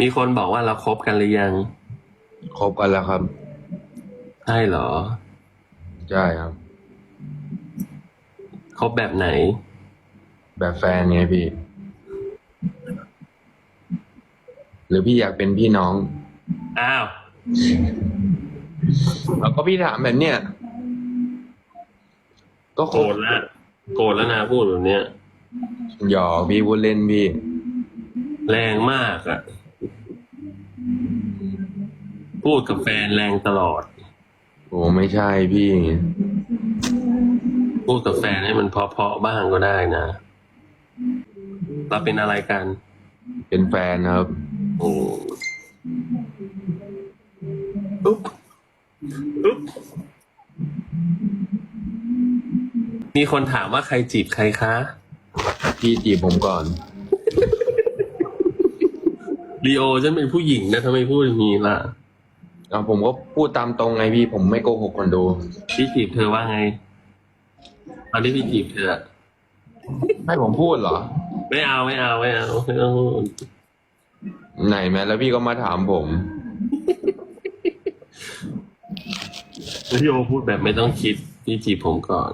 มีคนบอกว่าเราคบกันหรือยัง คบกันแล้วครับ ใช่เหรอ ใช่ครับ คบแบบไหน แบบแฟนไงพี่ หรือพี่อยากเป็นพี่น้อง อ้าว แล้วก็พี่ถามแบบเนี้ย ก็คโกรบธแล้วโกรธแล้วนะพูดแบบเนี้ยหยอกพี่พูดเล่นพี่ แรงมากอะพูดกับแฟนแรงตลอด โอ้ไม่ใช่พี่ พูดกับแฟนให้มันเพราะๆบ้างก็ได้นะเราเป็นอะไรกัน เป็นแฟนครับ โอ้อุ๊บอุ๊บมีคนถามว่าใครจีบใครคะ พี่จีบผมก่อน ลีโอฉันเป็นผู้หญิงนะทำไมพูดอย่างนี้ล่ะเอาผมก็พูดตามตรงไงพี่ ผมไม่โกหกคนดู พี่จีบเธอว่าไงตอนที่พี่จีบเธออะให้ผมพูดเหรอ ไม่เอาไม่เอาไม่เอาไม่เอาไหนแม้แล้วพี่ก็มาถามผมลีโอพูดแบบไม่ต้องคิด พี่จีบผมก่อน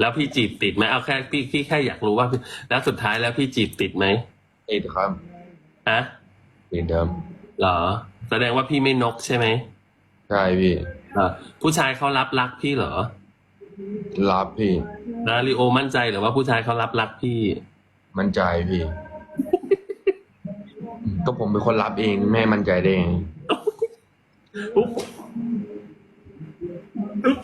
แล้วพี่จีบติดไหมเอาแค่พี่พี่แค่อยากรู้ว่าพี่แล้วสุดท้ายแล้วพี่จีบติดไหม ติดครับ ฮะติดเดิมเหรอ แสดงว่าพี่ไม่นกใช่ไหมใช่พี่ เหรอผู้ชายเขารับรักพี่เหรอรับพี่นะลีโอมั่นใจหรือว่าผู้ชายเขารับรักพี่ มั่นใจพี่ ก็ผมเป็นคนรับเองแม่มั่นใจได้ไงอุ๊บอุ๊บ